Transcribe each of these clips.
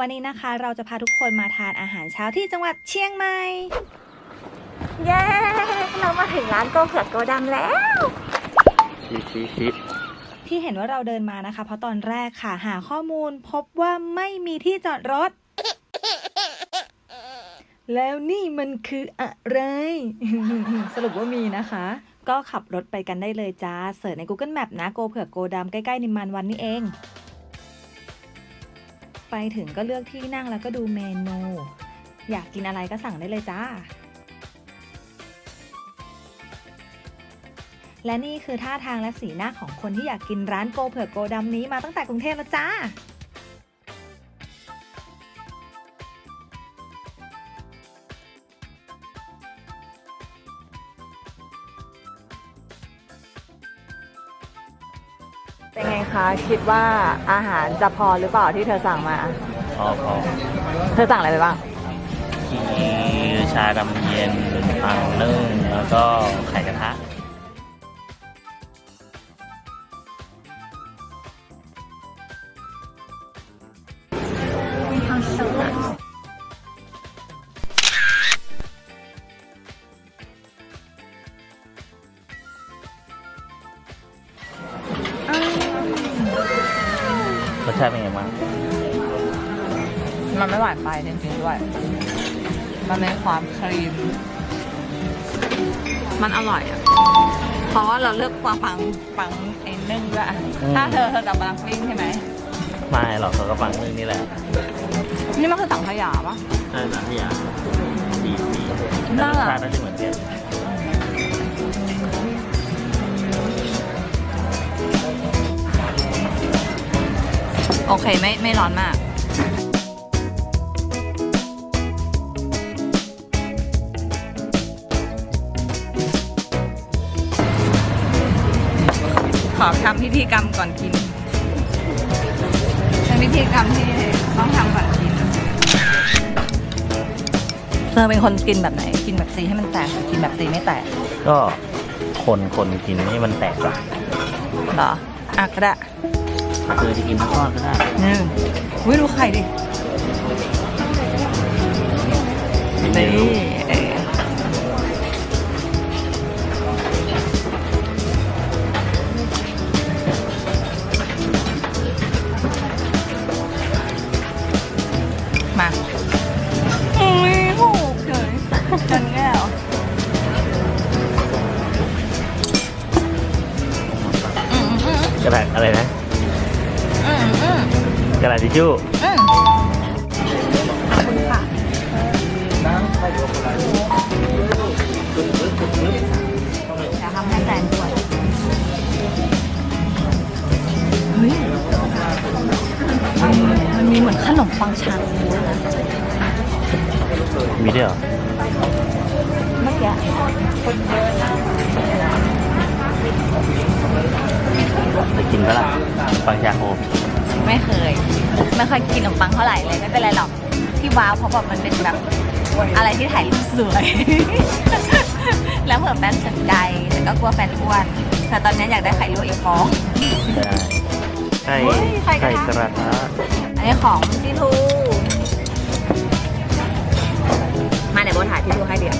วันนี้นะคะเราจะพาทุกคนมาทานอาหารเช้าที่จังหวัดเชียงใหม่ เย้ เรามาถึงร้านโกเผือกโกดำแล้ว ชี้ชี้ชี้ที่เห็นว่าเราเดินมานะคะ เพราะตอนแรกค่ะหาข้อมูลพบว่าไม่มีที่จอดรถ แล้วนี่มันคืออะไร สรุปว่ามีนะคะ ก็ขับรถไปกันได้เลยจ้าเสิร์ชใน Google Map นะโกเผือกโกดำใกล้ๆนิมมานวันนี่เอง ไปถึงก็เลือกที่นั่งแล้วก็ดูเมนู อยากกินอะไรก็สั่งได้เลยจ้า และนี่คือท่าทางและสีหน้าของคนที่อยากกินร้านโกเผือกโกดำนี้มาตั้งแต่กรุงเทพแล้วจ้า เป็นไงคะ คิดว่าอาหารจะพอหรือเปล่าที่เธอสั่งมา พอพอเธอสั่งอะไรไปบ้าง มีชาดำเย็นปังนึ่งแล้วก็ไข่กระ รสชาติเป็นไงบ้างมันไม่หวานไปจริงๆด้วย มันมีความครีม มันอร่อยอะ เพราะว่าเราเลือกปังปังปังไอ้นึ่งด้วยอะถ้าเธอเธอจะปังปิ้งใช่ไหม ไม่หรอกเขาก็ปังนึ่งนี่แหละนี่มันคือสังขยาปะใช่สังขยาสีสีน่ารสชาติน่าจะเหมือนกัน โอเคไม่ไม่ร้อนมากขอทำพิธีกรรมก่อนกินเป็นพิธีกรรมที่ต้องทำก่อนกินเธอเป็นคนกินแบบไหน กินแบบตีให้มันแตกหรือกินแบบตีไม่แตกก็คนคนกินนี่มันแตกก่อนเหรออะก็ได้ เธอจะกินทั้งก้อนก็ได้นี่อุ้ยดูไข่ดินี่เออมาอุ้ยถูกเฉยจันแก้วอืมอืมกระดาษอะไรนะอืมอืม กระดาษทิชชู่อืมขอบคุณค่ะเดี๋ยวทำให้แฟนด้วยเฮ้ย มันมีเหมือนขนมปังชาบูด้วยนะมีด้วยเหรอเมื่อกี้จะกินปะล่ะปังชาโอ ไม่เคย ไม่เคยกินขนมปังเท่าไหร่เลยไม่เป็นไรหรอกที่ว้าวเพราะแบบมันเป็นแบบอะไรที่ถ่ายรูปสวย แล้วเผื่อแฟนสนใจแต่ก็กลัวแฟนอ้วนแต่ตอนนี้อยากได้ไข่ลวกอีกฟองได้ไข่เฮ้ยไข่ไข่กกระระทะทะอันนี้ของพี่ทูมาเดี๋ยวโบถ่ายพี่ทูให้เดี๋ยว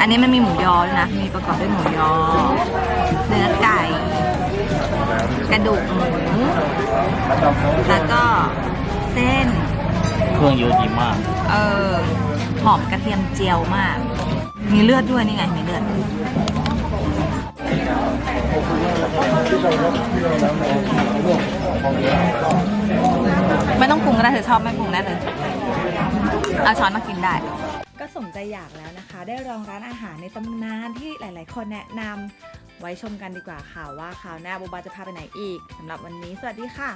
อันนี้มันมีหมูยอด้วยนะ มีประกอบด้วยหมูยอ เนื้อไก่ กระดูกหมู แล้วก็เส้น เครื่องเยอะจริงมาก เออ หอมกระเทียมเจียวมาก มีเลือดด้วยนี่ไง มีเลือดไม่ต้องปรุงก็ได้เธอชอบไม่ปรุงได้เลยเอาช้อนมากินได้ ก็สมใจอยากแล้ว ได้ลองร้านอาหารในตำนานที่หลายๆ คนแนะนำไว้ชมกันดีกว่าค่ะว่าคราวหน้าโบบาจะพาไปไหนอีกสำหรับวันนี้สวัสดีค่ะ